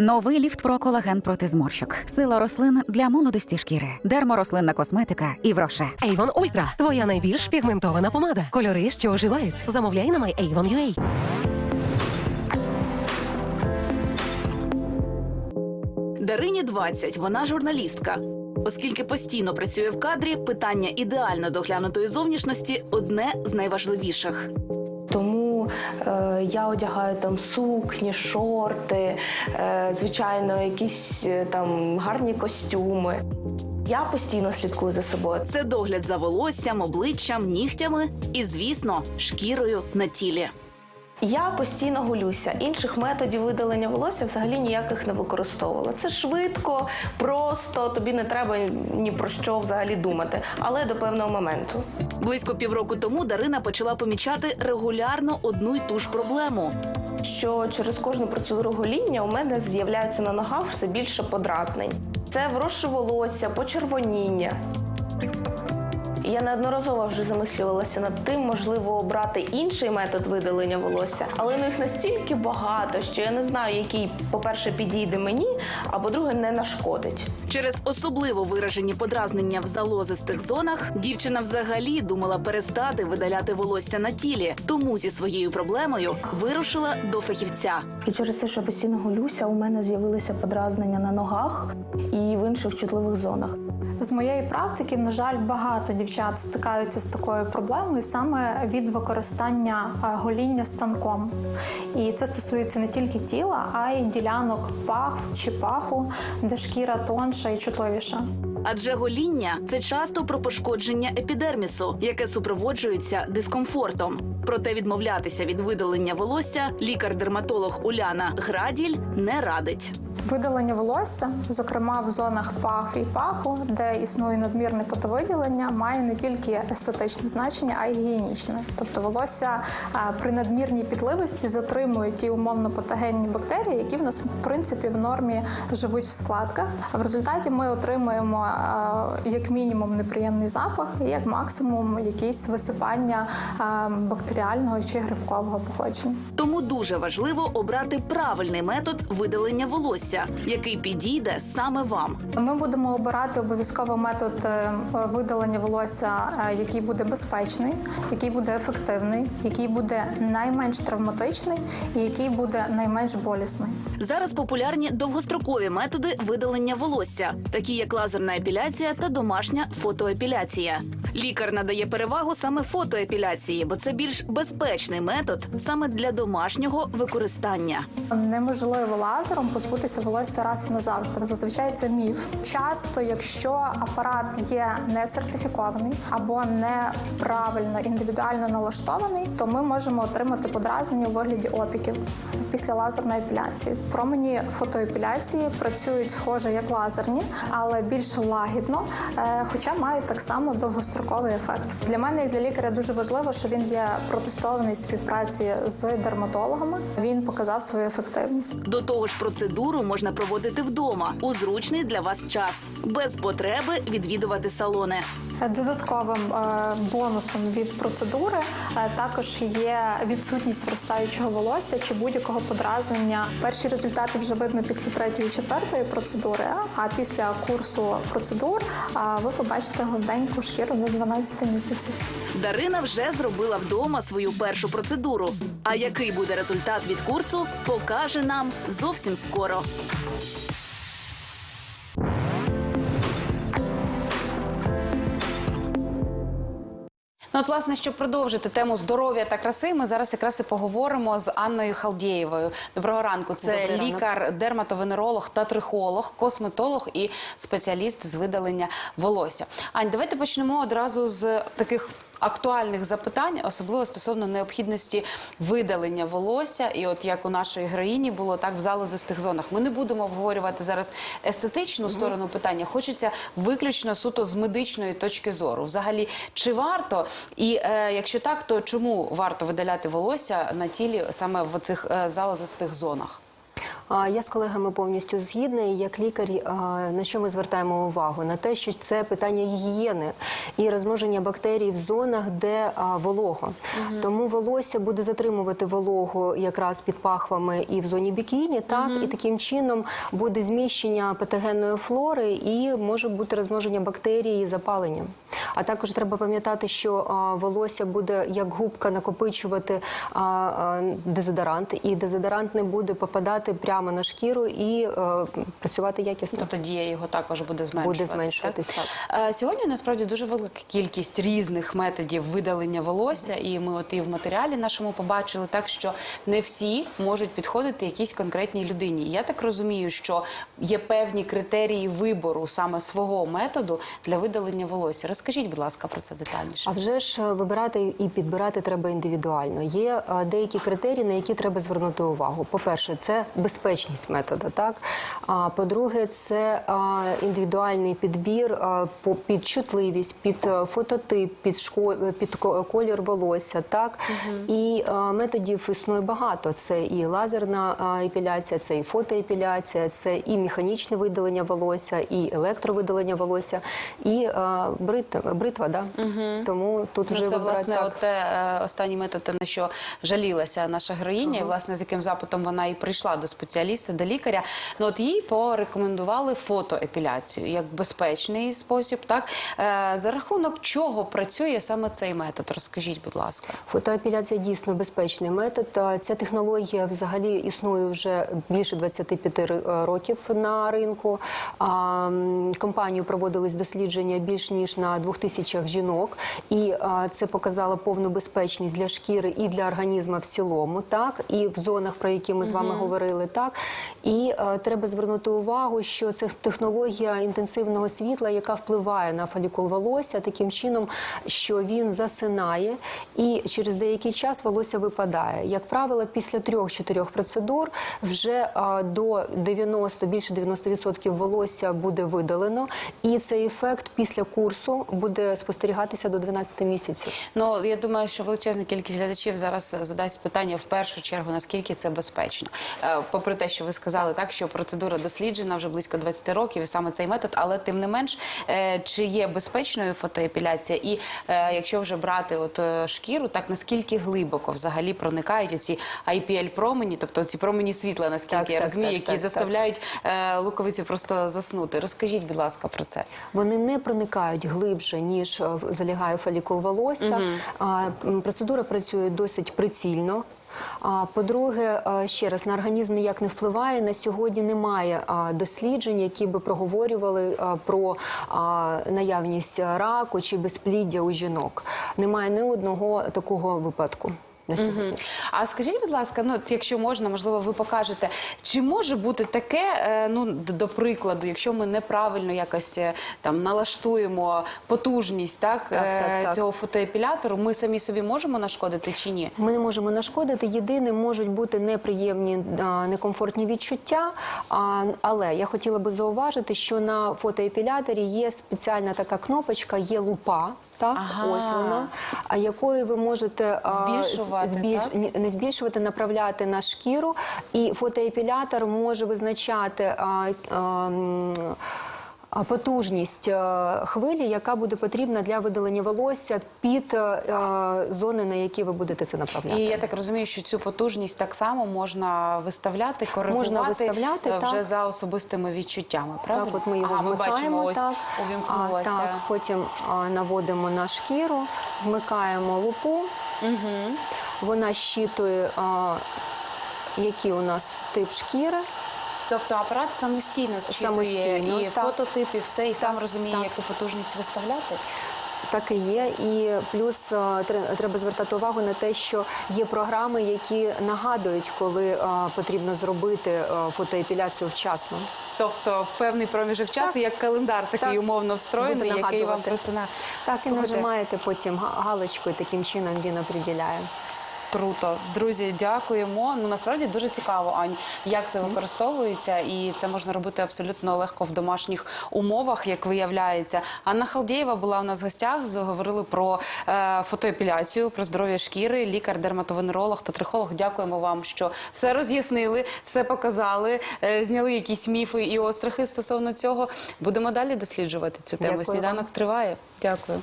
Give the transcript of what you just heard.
Новий ліфт про колаген проти зморщок. Сила рослин для молодості шкіри. Дерморослинна косметика і вроше. Avon Ultra – твоя найбільш пігментована помада. Кольори, що оживають. Замовляй на MyAvon.ua. Дарині 20, вона журналістка. Оскільки постійно працює в кадрі, питання ідеально доглянутої зовнішності одне з найважливіших. Е, я одягаю там сукні, шорти, е, звичайно, якісь е, там гарні костюми. Я постійно слідкую за собою. Це догляд за волоссям, обличчям, нігтями і, звісно, шкірою на тілі. Я постійно голюся. Інших методів видалення волосся взагалі ніяких не використовувала. Це швидко, просто тобі не треба ні про що взагалі думати, але до певного моменту. Близько півроку тому Дарина почала помічати регулярно одну й ту ж проблему. що через кожну процедуру гоління у мене з'являються на ногах все більше подразнень. Це вросше волосся, почервоніння. Я неодноразово вже замислювалася над тим, можливо, обрати інший метод видалення волосся, але ну, їх настільки багато, що я не знаю, який, по-перше, підійде мені, а по-друге, не нашкодить. Через особливо виражені подразнення в залозистих зонах дівчина взагалі думала перестати видаляти волосся на тілі, тому зі своєю проблемою вирушила до фахівця. І через те, що я постійно голюся, у мене з'явилися подразнення на ногах і в інших чутливих зонах. З моєї практики, на жаль, багато дівчат стикаються з такою проблемою саме від використання е, гоління станком. І це стосується не тільки тіла, а й ділянок пах чи паху, де шкіра тонша і чутливіша. Адже гоління це часто про пошкодження епідермісу, яке супроводжується дискомфортом. Проте відмовлятися від видалення волосся лікар-дерматолог Уляна Граділь не радить. Видалення волосся, зокрема в зонах пах і паху, де існує надмірне потовиділення, має не тільки естетичне значення, а й гігієнічне. Тобто волосся при надмірній підливості затримує ті умовно патогенні бактерії, які в нас в принципі в нормі живуть в складках. А в результаті ми отримуємо як мінімум неприємний запах, і як максимум якісь висипання бактеріального чи грибкового походження. Тому дуже важливо обрати правильний метод видалення волосся, який підійде саме вам. Ми будемо обирати обов'язково метод е, видалення волосся, е, який буде безпечний, який буде ефективний, який буде найменш травматичний і який буде найменш болісний. Зараз популярні довгострокові методи видалення волосся, такі як лазерна епіляція та домашня фотоепіляція. Лікар надає перевагу саме фотоепіляції, бо це більш безпечний метод саме для домашнього використання. Неможливо лазером позбутися волосся раз і назавжди. Зазвичай це міф. Часто, якщо апарат є не сертифікований або неправильно індивідуально налаштований, то ми можемо отримати подразнення у вигляді опіків після лазерної епіляції. Промені фотоепіляції працюють схоже як лазерні, але більш лагідно, е, хоча мають так само довгостроковий ефект. Для мене як для лікаря дуже важливо, що він є протестований в співпраці з дерматологами. Він показав свою ефективність. До того ж, процедуру можна проводити вдома у зручний для вас час, без потреби відвідувати салони. Додатковим е, бонусом від процедури е, також є відсутність вростаючого волосся чи будь-якого подразнення. Перші результати вже видно після третьої, четвертої процедури. А після курсу процедур ви побачите гладеньку шкіру до 12 місяців. Дарина вже зробила вдома свою першу процедуру. А який буде результат від курсу, покаже нам зовсім скоро. Ну, от, власне, щоб продовжити тему здоров'я та краси, ми зараз якраз і поговоримо з Анною Халдєєвою. Доброго ранку. Це Добрий лікар, дерматовенеролог та трихолог, косметолог і спеціаліст з видалення волосся. Ань, давайте почнемо одразу з таких. Актуальних запитань, особливо стосовно необхідності видалення волосся, і от як у нашої героїні було так в залозистих зонах. Ми не будемо обговорювати зараз естетичну сторону питання. Хочеться виключно суто з медичної точки зору. Взагалі, чи варто, і е, якщо так, то чому варто видаляти волосся на тілі саме в цих е, залозистих зонах? Я з колегами повністю згідна. І як лікар, на що ми звертаємо увагу? На те, що це питання гігієни і розмноження бактерій в зонах, де волого. Тому волосся буде затримувати вологу якраз під пахвами і в зоні бікіні, так і таким чином буде зміщення патогенної флори і може бути розмноження бактерій і запалення. А також треба пам'ятати, що волосся буде як губка накопичувати дезодорант, і дезодорант не буде попадати прямо на шкіру і е, працювати якісно. Тобто дія його також буде зменшуватись. Буде зменшуватись, так. Е, Сьогодні насправді дуже велика кількість різних методів видалення волосся, і ми от і в матеріалі нашому побачили так, що не всі можуть підходити якійсь конкретній людині. Я так розумію, що є певні критерії вибору саме свого методу для видалення волосся. Розкажіть, будь ласка, про це детальніше. А вже ж е, вибирати і підбирати треба індивідуально. Є е, деякі критерії, на які треба звернути увагу. По-перше, це безпечність методу. Так а по-друге, це індивідуальний підбір під чутливість, під е, фототип, під шко- е, під колір волосся. Так і е, методів існує багато. Це і лазерна епіляція, це і фотоепіляція, це і механічне видалення волосся, і електровидалення волосся, і е, брит, бритва. Да? Тому тут вже Ну, це власне так. от, е, останній метод, те, на що жалілася наша героїня, і власне з яким запитом вона і прийшла до спеціаліста, до лікаря. Ну от їй порекомендували фотоепіляцію як безпечний спосіб. Так е, за рахунок чого працює саме цей метод? Розкажіть, будь ласка. Фотоепіляція дійсно безпечний метод. Е, Ця технологія взагалі існує вже більше 25 ри- е, років на ринку. М, проводились дослідження більш ніж на двох тисячах жінок, і це показало повну безпечність для шкіри і для організму в цілому, так і в зонах, про які ми з вами говорили, так і е, треба звернути увагу, що це технологія інтенсивного світла, яка впливає на фолікул волосся таким чином, що він засинає, і через деякий час волосся випадає. Як правило, після трьох-чотирьох процедур вже а, до 90, більше 90% волосся буде видалено, і цей ефект після курсу буде спостерігатися до 12 місяців. Ну я думаю, що величезна кількість глядачів зараз задасть питання в першу чергу, наскільки це безпечно. Е, Попри те, що ви сказали, так що процедура досліджена вже близько 20 років, і саме цей метод, але тим не менш, е, чи є безпечною фотоепіляція, і е, якщо вже брати от е, шкіру, так наскільки глибоко взагалі проникають оці IPL промені, тобто ці промені світла, наскільки Так, я так, розумію, так, які так, заставляють е, луковицю просто заснути. Розкажіть, будь ласка, про це. Вони не проникають глибше, ніж залягає фолікул волосся. А, Процедура працює досить прицільно. А, По-друге, е, ще раз на організм ніяк не впливає. На сьогодні немає досліджень, які би проговорювали про наявність раку чи безпліддя у жінок. Немає ні одного такого випадку на сьогодні. А скажіть, будь ласка, ну якщо можна, можливо, ви покажете, чи може бути таке, е, ну до прикладу, якщо ми неправильно якось е, там налаштуємо потужність, так, Так, е, так, так. цього фотоепілятору, ми самі собі можемо нашкодити чи ні? Ми не можемо нашкодити. Єдине, можуть бути неприємні, некомфортні відчуття. Але я хотіла би зауважити, що на фотоепіляторі є спеціальна така кнопочка, є лупа. Так, Ага. ось вона, а якою ви можете Збільшувати, збільш- так? не збільшувати, направляти на шкіру, і фотоепілятор може визначати. А, а, а, Потужність е, хвилі, яка буде потрібна для видалення волосся під е, зони, на які ви будете це направляти. І я так розумію, що цю потужність так само можна виставляти, коригувати Можна виставляти, е, вже так. за особистими відчуттями. Правильно? Так, от ми його ага, ми бачимо, ось так. увімкнулося. Так, потім наводимо на шкіру, вмикаємо лупу. Угу. Вона щитує, а, який у нас тип шкіри. Тобто апарат самостійно зчитує Самостійно, і так. фототип, і все, і сам розуміє, так. яку потужність виставляти. Так і є. І плюс е, треба звертати увагу на те, що є програми, які нагадують, коли е, потрібно зробити е, фотоепіляцію вчасно. Тобто певний проміжок часу, Так. як календар такий Так. умовно встроєний, який вам про це на Так, і нажимаєте потім га- галочку, і таким чином він определяє. Круто, друзі, дякуємо. Ну насправді дуже цікаво, Ань, як це використовується, і це можна робити абсолютно легко в домашніх умовах, як виявляється. Анна Халдєєва була у нас в гостях. Заговорили про е, фотоепіляцію, про здоров'я шкіри, лікар, дерматовенеролог та трихолог. Дякуємо вам, що все роз'яснили, все показали, е, зняли якісь міфи і острахи стосовно цього. Будемо далі досліджувати цю тему. Дякую вам. Сніданок триває. Дякую.